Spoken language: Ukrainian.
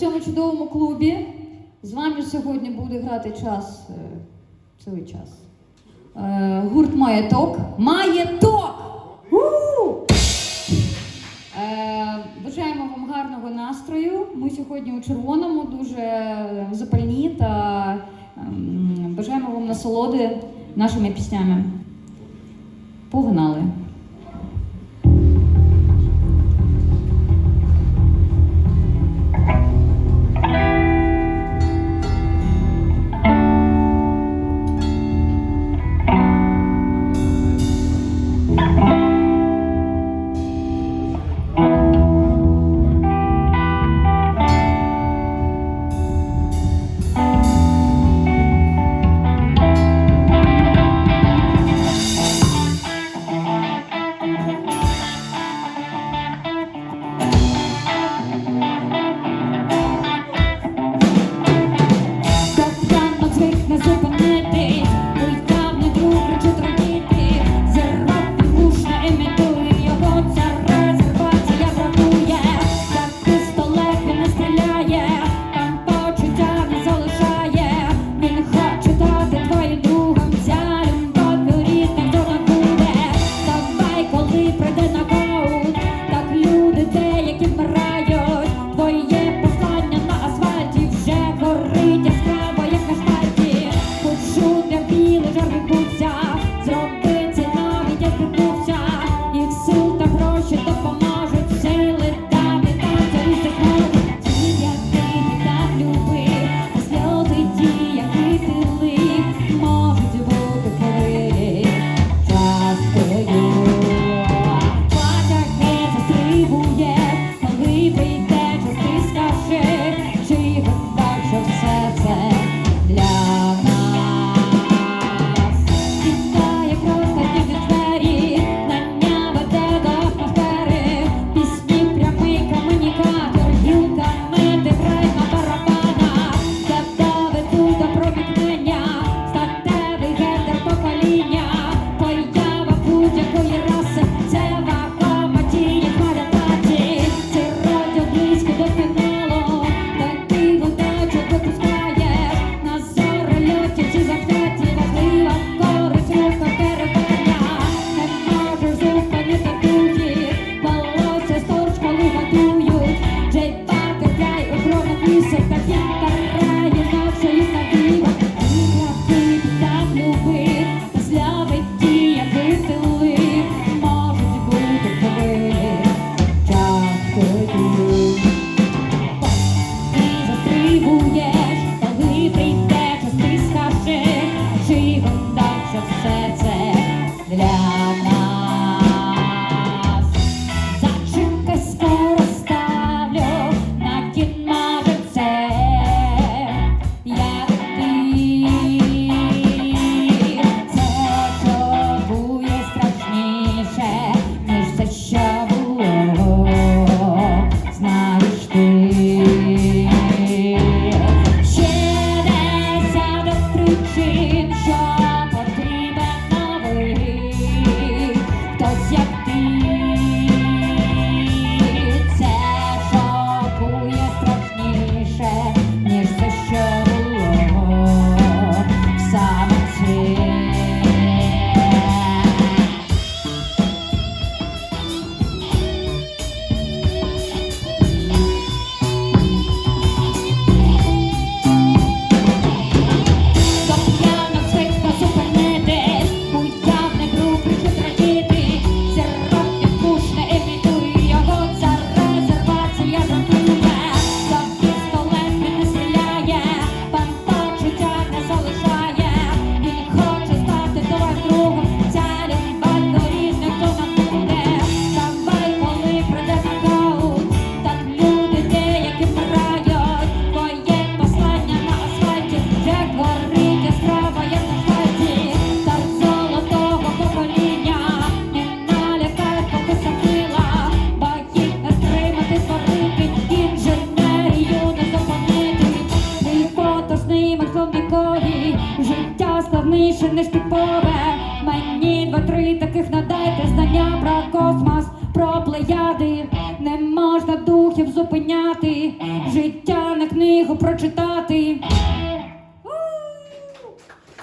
цьому чудовому клубі. З вами сьогодні буде грати час е, цілий час. Е, гурт маєток. Маєток! Е, бажаємо вам гарного настрою. Ми сьогодні у червоному дуже запальні та ем, бажаємо вам насолоди нашими піснями. Погнали! складніше, ніж типове. Мені два-три таких надайте знання про космос, про плеяди. Не можна духів зупиняти, життя на книгу прочитати.